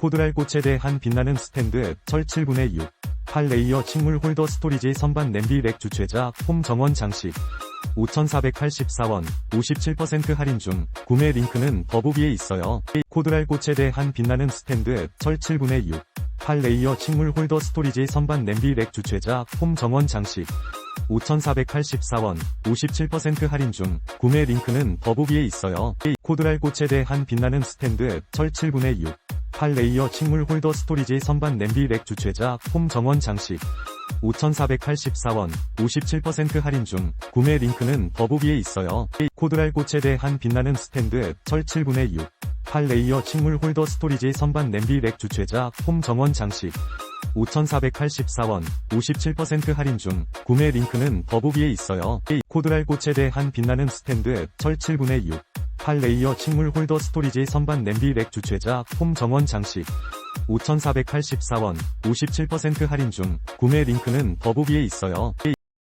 코드랄 꽃에 대한 빛나는 스탠드 철 7분의 6 8레이어 식물 홀더 스토리지 선반 냄비 렉 주최자 홈 정원 장식. 5,484원 57% 할인 중 구매 링크는 더보기에 있어요. 코드랄 꽃에 대한 빛나는 스탠드 철 7분의 6 8레이어 식물 홀더 스토리지 선반 냄비 렉 주최자 홈 정원 장식. 5,484원 57% 할인 중 구매 링크는 더보기에 있어요. 코드랄 꽃에 대한 빛나는 스탠드 철 7분의 6 8레이어 식물 홀더 스토리지 선반 냄비 렉 주최자 홈 정원 장식 5,484원 57% 할인 중 구매 링크는 더보기에 있어요. 코드랄 꽃에 대한 빛나는 스탠드 철 7분의 6 8레이어 식물 홀더 스토리지 선반 냄비 렉 주최자 홈 정원 장식 5,484원 57% 할인 중 구매 링크는 더보기에 있어요. 코드랄 꽃에 대한 빛나는 스탠드 철 7분의 6 8레이어 식물 홀더 스토리지 선반 냄비 렉 주최자 홈 정원 장식 5,484원 57% 할인 중 구매 링크는 더보기에 있어요.